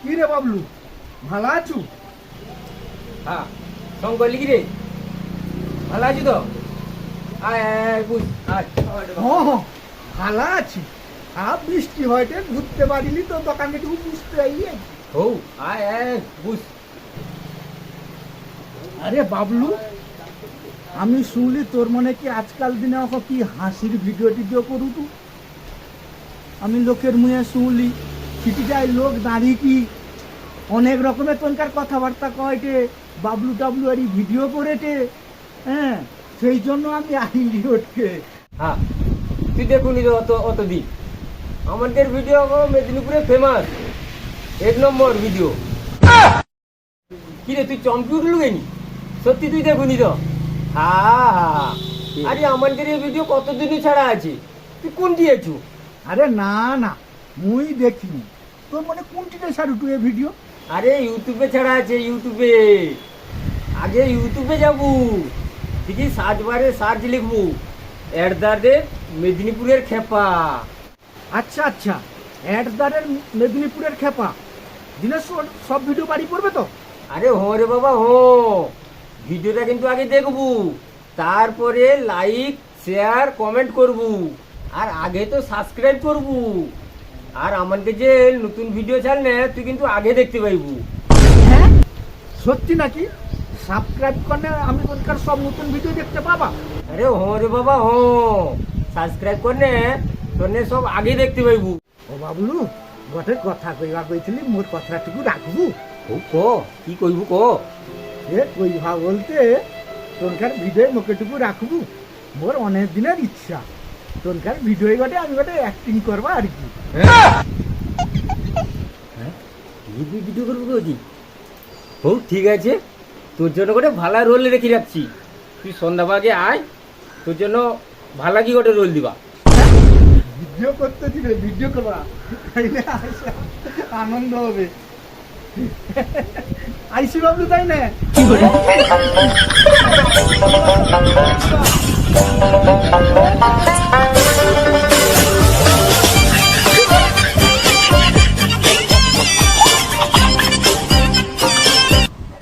কি রে বাবলু ভালো আছু? হ্যাঁ সঙ্গ করলি ভালো আছি তো? আয় আয় আয় বুঝ আয়। হ্যাঁ হ্যাঁ ভালো আছি। আর বৃষ্টি হয়টে ঘুরতে পারিনি তো দোকানে একটু বুঝতে আইয়ে হৌ আয় আয় বুঝ আরে বাবলু, আমি শুনলি তোর মনে কি আজকাল দিনে কি হাসির ভিডিও টিডিও করু তু? আমি লোকের মুখে শুনলি যায় লোক দাঁড়িয়ে কি অনেক রকমের তোনকার কথাবার্তা কয়টে বাবলু টাবলু আর ভিডিও করেটে হ্যাঁ সেই জন্য আমি আইলি ওটকে হ্যাঁ তুই দেখুনি অত অত আমাদের ভিডিও মেদিনীপুরে ফেমাস এক নম্বর ভিডিও কি রে তুই চমকি উঠলু কেনি? সত্যি তুই দেখুনি তো। হ্যাঁ হ্যাঁ আরে আমাদের এই ভিডিও কতদিনই ছাড়া আছে? তুই কোন দিয়েছু আরে না না মুই দেখিনি। তোর মনে কোনটিতে টু এ ভিডিও আরে ইউটিউবে ছাড়া আছে ইউটিউবে আগে ইউটিউবে যাব। ঠিকই সার্চ বারে সার্চ লিখব। অ্যাট দ্য রেট মেদিনীপুরের খেপা। আচ্ছা আচ্ছা। অ্যাডদারের মেদিনীপুরের খেপা। দিনের সব- ভিডিও বাড়ি পড়বে তো? আরে হো রে বাবা হো। ভিডিওটা কিন্তু আগে দেখব। তারপরে লাইক শেয়ার কমেন্ট করব। আর আগে তো সাবস্ক্রাইব করব। আর আমাদের যে নতুন ভিডিও ছাড়লে তুই কিন্তু আগে দেখতে পাইবু। হ্যাঁ? সত্যি নাকি? সাবস্ক্রাইব করলে আমি ওখানকার সব নতুন ভিডিও দেখতে পাবা? আরে হো রে বাবা হো। সাবস্ক্রাইব করলে তোর সব আগে দেখতে পাইবু। ও বাবলু গটে কথা কইবা কইছিলি মোর কথাটুকু রাখবু ও ক কি কইবু ক এ কইবা বলতে তোনকার ভিডিও মুখেটুকু রাখবু মোর অনেক দিনের ইচ্ছা তোনকার ভিডিও গটে আমি গটে অ্যাক্টিং করবা আর কি হ্যাঁ কি ভিডিও করব কদি হোক ঠিক আছে তোর জন্য করে ভালো রোল রেখে রাখছি তুই সন্ধ্যাবাগে আয় তোর জন্য ভালো কি গোটে রোল দিবা ভিডিও করতে দিবে ভিডিও করবা। তাইলে আনন্দ হবে। আইসি বাবু তাই না? কি করে